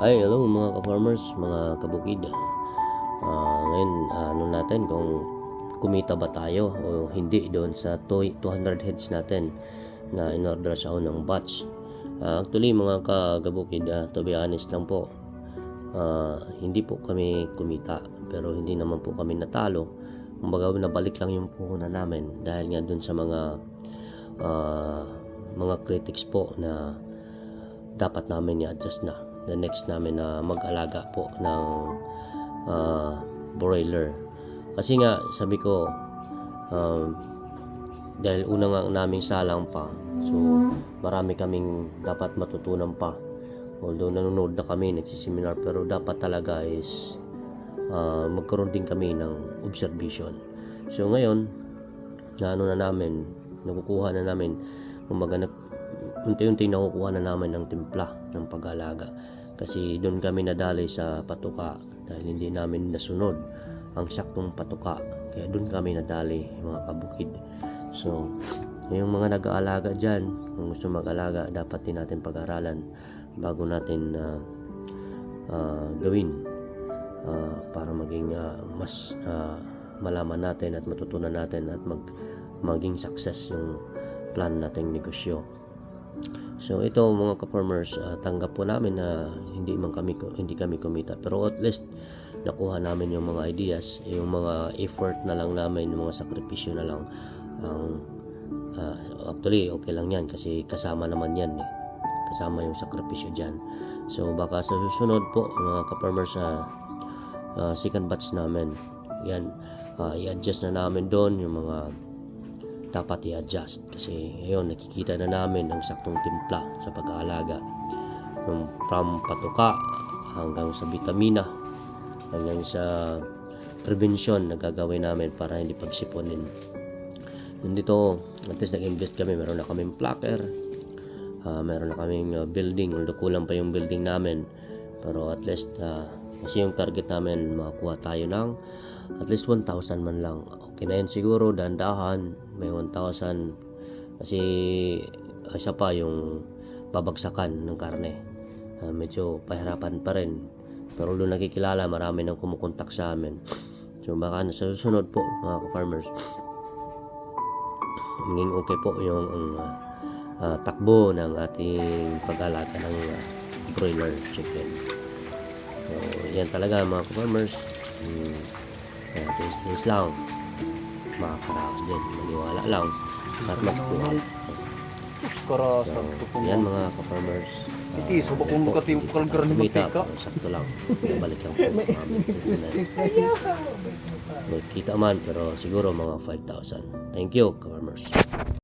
Ay, hello mga ka-farmers, mga kabukid. Ah, ngayon, ano natin kung kumita ba tayo o hindi doon sa toy 200 heads natin na in-order sa unang batch. Ah, actually, mga kabukid, ah, to be honest lang po, ah, hindi po kami kumita pero hindi naman po kami natalo. Kumbaga, nabalik lang yung puhunan namin dahil nga doon sa mga ah, mga critics po na dapat namin i-adjust na the next namin na mag-alaga po ng ah, broiler. Kasi nga sabi ko um, dahil una nga naming salang pa so marami kaming dapat matutunan pa. Although nanonood na kami nagsiseminar pero dapat talaga is ah, magkaroon din kami ng observation. So ngayon na ano na namin nakukuha na namin kumbaga nag, unti-unti nakukuha na namin ng timpla ng pag-alaga. Kasi doon kami nadali sa patuka dahil hindi namin nasunod ang saktong patuka. Kaya doon kami nadali mga kabukid. So yung mga nag-aalaga dyan kung gusto mag-alaga dapat din natin pag-aralan bago natin ah, ah, gawin ah, para maging ah, mas ah, malaman natin at matutunan natin at mag, maging success yung plan nating negosyo So ito mga ka-farmers, ah, tanggap po namin na hindi man kami hindi kami kumita pero at least nakuha namin yung mga ideas, yung mga effort na lang namin, yung mga sakripisyo na lang ang ah, actually okay lang yan kasi kasama naman yan eh. Kasama yung sakripisyo diyan. So baka sa susunod po mga ka-farmers sa ah, second batch namin, yan ah, i-adjust na namin doon yung mga dapat i-adjust. Kasi ngayon nakikita na namin ang saktong timpla sa pag-aalaga. From, from patuka hanggang sa vitamina hanggang sa prevention na gagawin namin para hindi pagsiponin yun dito at least nag-invest kami. Meron na kaming plucker ah, meron na kaming ah, building. Although kulang pa yung building namin. Pero at least ah, kasi yung target namin makakuha tayo ng at least 1,000 man lang. Okay na yan siguro dahan-dahan. May 1,000 kasi ah, isa pa yung babagsakan ng karne. Ah, medyo pahirapan pa rin. Pero doon nakikilala marami nang kumukontak sa amin. So baka sa susunod po mga farmers maging okay po yung ah, ah, takbo ng ating pag-alaga ng ah, broiler chicken yan talaga mga farmers hmm, kaya taste lang. Makakaraos din maniwala lang. At makukuha. Kara so, yan mga ka-farmers Ah, Iki, so bakong yan po, makatiw hindi kalgar ni pero sakto lang. Balik lang po may kita man pero siguro mga 5,000 thank you ka-farmers